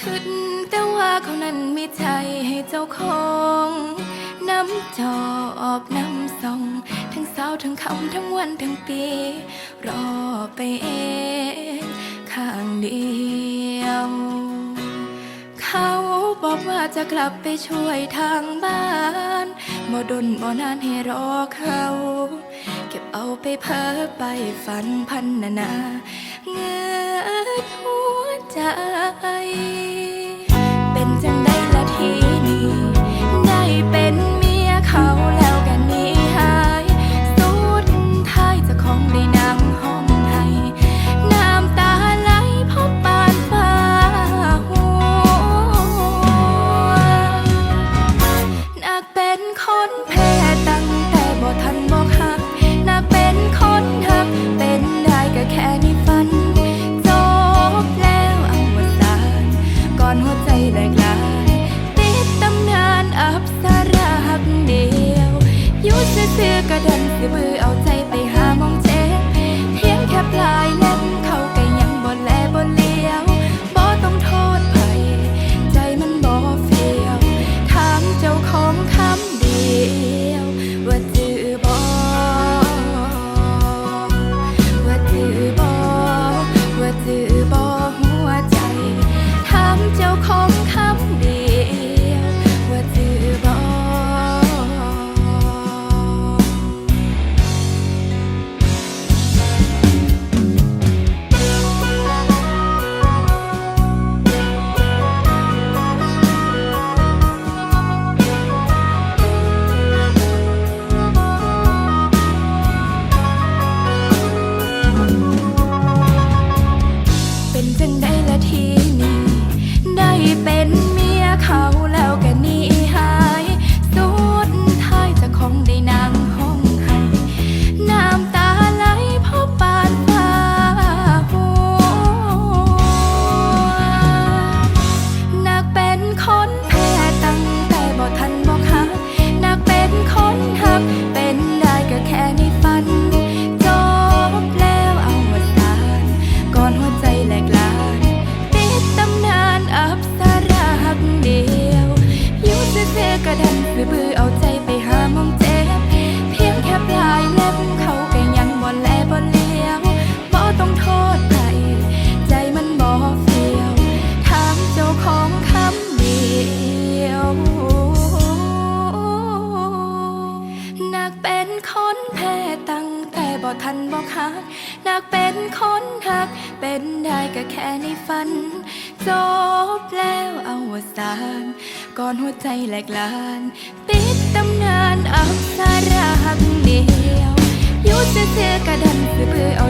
ขึ้นแต่ว่าเขานั้นมีใจให้เจ้าของน้ำจอบน้ำส่อง ทั้งเสาทั้งคำทั้งวันทั้งปี รอไปเองข้างเดียว เขาบอกว่าจะกลับไปช่วยทางบ้านบ่ดนบ่นานให้รอเขาเก็บเอาไปเพ้อไปฝันพันนานาเงือดหัวใจ and down. จังได้ละทีนี้ได้เป็นเมียเขาันบอกหักนักเป็นคนหัก เป็นได้ก็แค่ในฝัน จบแล้วเอาวสานก่อนหัวใจแหลกลาน ปิดตำนานอัสษรหักเดียวยุติเธอกระดันเพื่อเอา